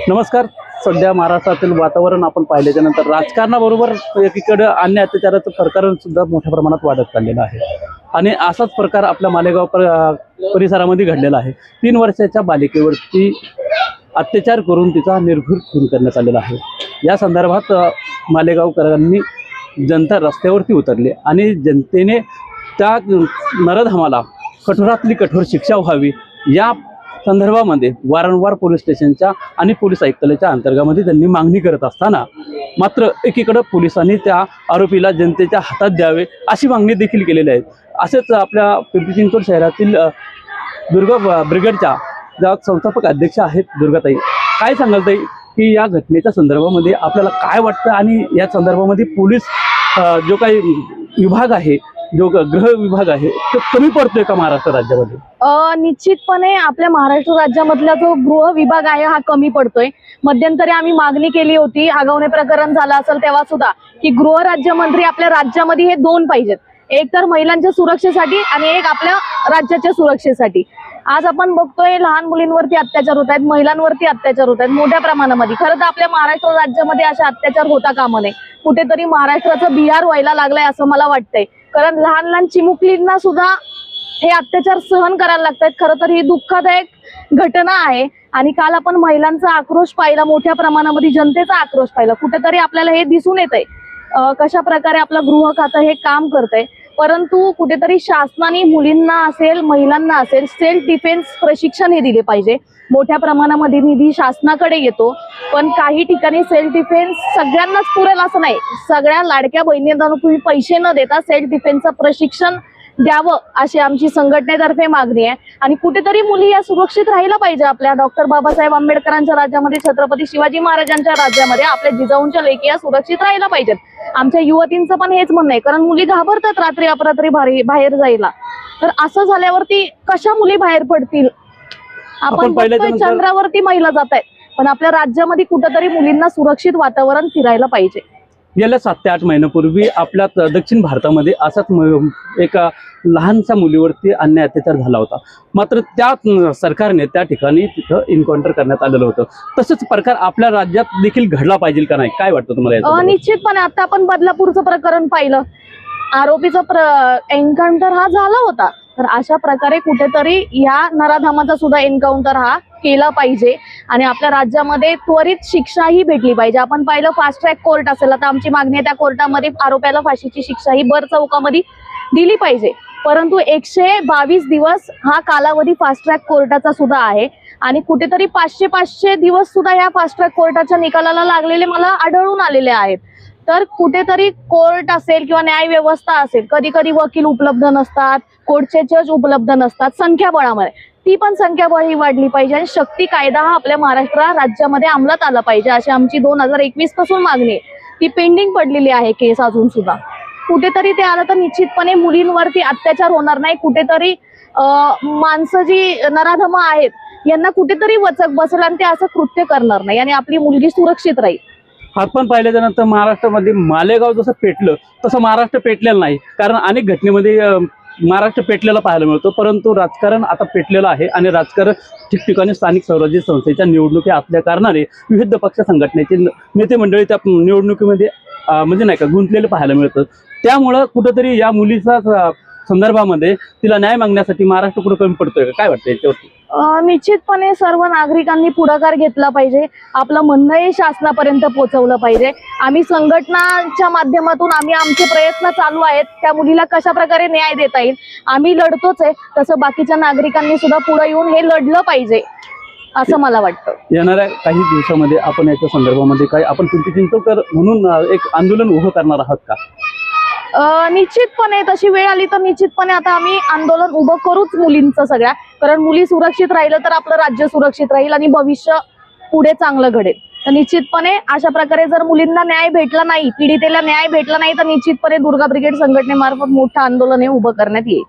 नमस्कार. सध्या महाराष्ट्रातील वातावरण आपण पाहिल्याच्या नंतर राजकारणाबरोबर एकीकडे अन्य अत्याचाराचं प्रकरण सुद्धा मोठ्या प्रमाणात वाढत चाललेलं आहे. आणि असाच प्रकार आपल्या मालेगाव पर परिसरामध्ये घडलेला आहे. तीन वर्षाच्या बालिकेवरती अत्याचार करून तिचा निर्भूर खून करण्यात आलेला आहे. या संदर्भात मालेगावकरांनी जनता रस्त्यावरती उतरली आणि जनतेने त्या नरधामाला कठोरातली कठोर शिक्षा व्हावी या संदर्भामध्ये वारंवार पोलीस स्टेशनच्या आणि पोलीस आयुक्तालयाच्या अंतर्गामध्ये त्यांनी मागणी करत असताना मात्र एकीकडं पोलिसांनी त्या आरोपीला जनतेच्या हातात द्यावे अशी मागणी देखील केलेली आहे. असेच आपल्या पिंपरी चिंचवड शहरातील दुर्गा ब- ब्रिगेडच्या ज्या संस्थापक अध्यक्ष आहेत दुर्गाताई काय सांगाल ताई की या घटनेच्या संदर्भामध्ये आपल्याला काय वाटतं आणि या संदर्भामध्ये पोलीस जो काही विभाग आहे जो ग्रह विभाग आहे तो कमी पडतोय का महाराष्ट्र राज्यामध्ये? निश्चितपणे आपल्या महाराष्ट्र राज्यामधला जो गृह विभाग आहे हा कमी पडतोय. मध्यंतरी आम्ही मागणी केली होती आगावणे प्रकरण झालं असेल तेव्हा सुद्धा की गृह राज्यमंत्री आपल्या राज्यामध्ये हे दोन पाहिजेत. एक तर महिलांच्या सुरक्षेसाठी आणि एक आपल्या राज्याच्या सुरक्षेसाठी. आज आपण बघतोय लहान मुलींवरती अत्याचार होत आहेत महिलांवरती अत्याचार होत आहेत मोठ्या प्रमाणामध्ये. खरं तर आपल्या महाराष्ट्र राज्यामध्ये अशा अत्याचार होता कामा नये. कुठेतरी महाराष्ट्राचं बिहार व्हायला लागलंय असं मला वाटतंय. कारण लहान लहान चिमुकलींना सुद्धा हे अत्याचार सहन करायला लागतात खरं तर ही दुःखदायक घटना आहे. आणि काल आपण महिलांचा आक्रोश पाहिला मोठ्या प्रमाणामध्ये जनतेचा आक्रोश पाहिला. कुठेतरी आपल्याला हे दिसून येत आहे कशा प्रकारे आपलं गृह खातं हे काम करतंय. परंतु कुठेतरी शासनाने मुलींना असेल महिलांना असेल सेल्फ डिफेन्स प्रशिक्षण हे दिले पाहिजे. मोठ्या प्रमाणामध्ये निधी शासनाकडे येतो. पण काही ठिकाणी सेल्फ डिफेन्स सगळ्यांनाच पुरेल असं नाही. सगळ्या लाडक्या बहिणींना तुम्ही पैसे न देता सेल्फ डिफेन्सचं प्रशिक्षण द्यावं अशी आमची संघटनेतर्फे मागणी आहे. आणि कुठेतरी मुली या सुरक्षित राहिला पाहिजे आपल्या. डॉक्टर बाबासाहेब आंबेडकरांच्या राज्यामध्ये छत्रपती शिवाजी महाराजांच्या राज्यामध्ये आपल्या जिजाऊंच्या लेखी या सुरक्षित राहिला पाहिजेत. आमच्या युवतींचं पण हेच म्हणणं आहे कारण मुली घाबरतात रात्री अपरात्री बाहेर जायला. तर असं झाल्यावरती कशा मुली बाहेर पडतील? आपण चंद्रावरती महिला जात आहेत पण आपल्या राज्यामध्ये कुठंतरी मुलींना सुरक्षित वातावरण फिरायला पाहिजे. गेल्या सात ते आठ महिन्यापूर्वी आपल्या दक्षिण भारतामध्ये असाच एका लहानशा मुलीवरती अन्याय अत्याचार झाला होता. मात्र त्या सरकारने त्या ठिकाणी तिथं एन्काउंटर करण्यात आलेलं होतं. तसंच प्रकार आपल्या राज्यात देखील घडला पाहिजे का नाही? काय वाटतं तुम्हाला? निश्चितपणे आता आपण बदलापूरचं प्रकरण पाहिलं. आरोपीचा प्र एन्काउंटर हा झाला होता. तर अशा प्रकारे कुठेतरी या नराधामाचा सुद्धा एन्काउंटर हा केला पाहिजे. आणि आपल्या राज्यामध्ये त्वरित शिक्षाही भेटली पाहिजे. आपण पाहिलं फास्ट ट्रॅक कोर्ट असेल आता आमची मागणी आहे त्या कोर्टामध्ये आरोप्याला फाशीची शिक्षा ही बर चौकामध्ये दिली पाहिजे. परंतु एकशे बावीस दिवस हा कालावधी फास्ट ट्रॅक कोर्टाचा सुद्धा आहे. आणि कुठेतरी पाचशे पाचशे दिवस सुद्धा या फास्ट ट्रॅक कोर्टाच्या निकालाला लागलेले मला आढळून आलेले आहेत. तर कुठेतरी कोर्ट असेल किंवा न्याय व्यवस्था असेल कधी कधी वकील उपलब्ध नसतात कोर्टचे जज उपलब्ध नसतात संख्याबळामध्ये ती पण संख्याबळ ही वाढली पाहिजे आणि शक्ती कायदा हा आपल्या महाराष्ट्र राज्यामध्ये अंमलात आला पाहिजे अशी आमची दोन हजार एकवीसपासून मागणी ती पेंडिंग पडलेली आहे केस अजून सुद्धा. कुठेतरी ते आलं तर निश्चितपणे मुलींवरती अत्याचार होणार नाही. कुठेतरी माणसं जी नराधम आहेत यांना कुठेतरी वचक बसेल आणि ते असं कृत्य करणार नाही आणि आपली मुलगी सुरक्षित राहील. आपण पाहिल्याच्या नंतर महाराष्ट्रामध्ये मालेगाव जसं पेटलं तसं महाराष्ट्र पेटलेलं नाही. कारण अनेक घटनेमध्ये महाराष्ट्र पेटलेला पाहायला मिळतो परंतु राजकारण आता पेटलेलं आहे आणि राजकारण ठिकठिकाणी स्थानिक स्वराज्य संस्थेच्या निवडणुकी असल्या कारणाने विविध पक्ष संघटनेचे नेते मंडळी त्या निवडणुकीमध्ये म्हणजे नाही का गुंतलेले पाहायला मिळतं. त्यामुळं कुठंतरी या मुलीचा संदर्भामध्ये तिला न्याय मागण्यासाठी महाराष्ट्र कुठं कमी पडतोय काय वाटतं याच्यावरती? निश्चितपणे सर्व नागरिकांनी पुढाकार घेतला पाहिजे. आपलं म्हणणंही शासनापर्यंत पोहोचवलं पाहिजे. आम्ही संघटनाच्या माध्यमातून आम्ही आमचे प्रयत्न चालू आहेत. त्या मुलीला कशा प्रकारे न्याय देता येईल? आम्ही लढतोच आहे. तसं बाकीच्या नागरिकांनी सुद्धा पुढे येऊन हे लढलं पाहिजे असं मला वाटतं. येणाऱ्या काही दिवसामध्ये आपण याच्या संदर्भामध्ये काय आपण पिंपरी चिंचवडकर म्हणून एक आंदोलन उभं करणार आहात का? निश्चितपणे तशी वेळ आली तर निश्चितपणे आता आम्ही आंदोलन उभं करूच मुलींचं सगळ्या. कारण मुली सुरक्षित राहिलं तर आपलं राज्य सुरक्षित राहील आणि भविष्य पुढे चांगलं घडेल. तर निश्चितपणे अशा प्रकारे जर मुलींना न्याय भेटला नाही पीडितेला न्याय भेटला नाही तर निश्चितपणे दुर्गा ब्रिगेड संघटनेमार्फत मोठं आंदोलन हे उभं करण्यात येईल.